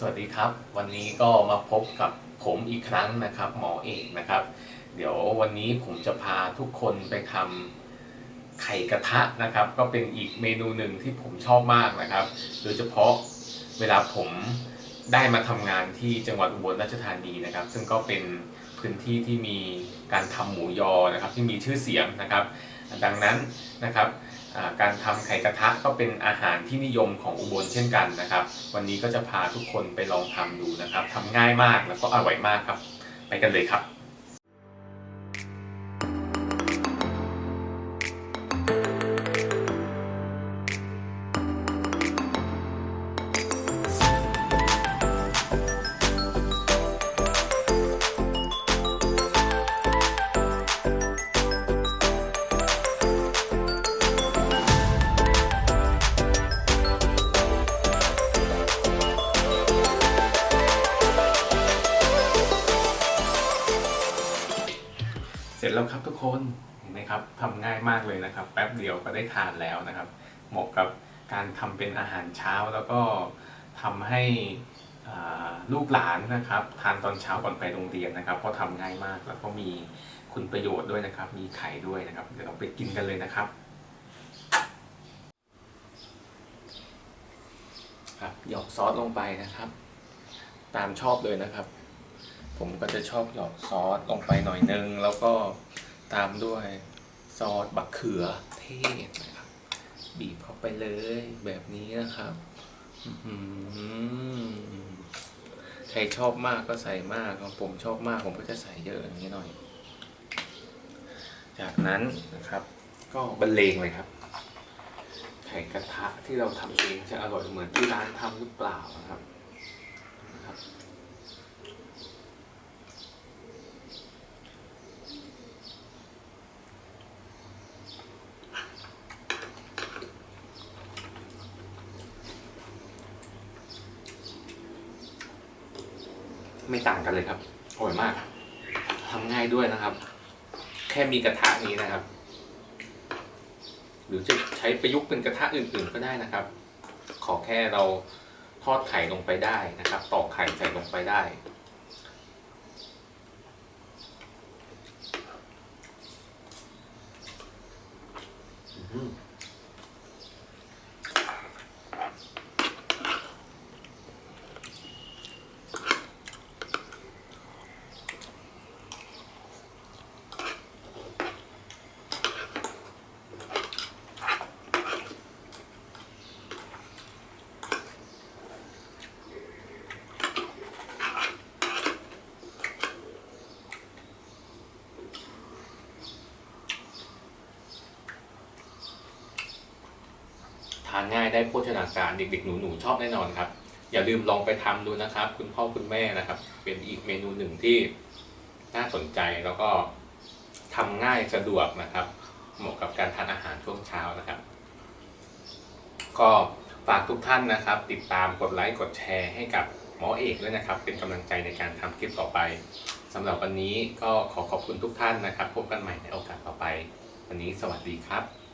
สวัสดีครับ วันนี้ก็มาพบกับผมอีกครั้งนะครับ หมอเอกนะครับ เดี๋ยววันนี้ผมจะพาทุกคนไปทำไข่กระทะนะครับ ก็เป็นอีกเมนูหนึ่งที่ผมชอบมากนะครับ โดยเฉพาะเวลาผมได้มาทำงานที่จังหวัดอุบลราชธานีนะครับ ซึ่งก็เป็นพื้นที่ที่มีการทำหมูยอนะครับ ที่มีชื่อเสียงนะครับ ดังนั้นนะครับ การทำไข่กระทะก็เป็นอาหารที่นิยมของอุบลเช่นกันนะครับ วันนี้ก็จะพาทุกคนไปลองทำดูนะครับทำง่ายมากแล้วก็อร่อยมากครับ ไปกันเลยครับ แล้วครับทุกคนเห็นไหมครับทำง่ายมากเลยนะครับ แป๊บเดียวก็ได้ทานแล้วนะครับ เหมาะกับการทำเป็นอาหารเช้าแล้วก็ทำให้ลูกหลานนะครับ ทานตอนเช้าก่อนไปโรงเรียนนะครับเพราะทำง่ายมากแล้วก็มีคุณประโยชน์ด้วยนะครับ มีไข่ด้วยนะครับ เดี๋ยวเราไปกินกันเลยนะครับครับหยอกซอสลงไปนะครับ ตามชอบเลยนะครับ ผมก็จะชอบหยอกซอสลงไปหน่อยนึง แล้วก็ตามด้วยซอสบักเขือเทศนะครับบีบเข้าไปเลยแบบนี้นะครับใครชอบมากก็ใส่มากของผมชอบมากผมก็จะใส่เยอะอย่างนี้หน่อย จากนั้นนะครับ ก็บรรเลงเลยครับไข่กระทะที่เราทำเองจะอร่อยเหมือนที่ร้านทำหรือเปล่านะครับ ไม่ต่างกันเลยครับอร่อยมากทำง่ายด้วยนะครับ แค่มีกระทะนี้นะครับ หรือจะใช้ประยุกต์เป็นกระทะอื่นๆก็ได้นะครับ ขอแค่เราทอดไข่ลงไปได้นะครับตอกไข่ใส่ลงไปได้ ง่ายได้โภชนาการเด็กๆหนูๆชอบแน่นอนครับ อย่าลืมลองไปทำดูนะครับ คุณพ่อคุณแม่นะครับ เป็นอีกเมนูหนึ่งที่น่าสนใจแล้วก็ทำง่ายสะดวกนะครับ เหมาะกับการทานอาหารช่วงเช้านะครับ ก็ฝากทุกท่านนะครับ ติดตามกดไลค์กดแชร์ให้กับหมอเอกด้วยนะครับ เป็นกำลังใจในการทำคลิปต่อไปสำหรับวันนี้ก็ขอขอบคุณทุกท่านนะครับ พบกันใหม่ในโอกาสต่อไป วันนี้สวัสดีครับ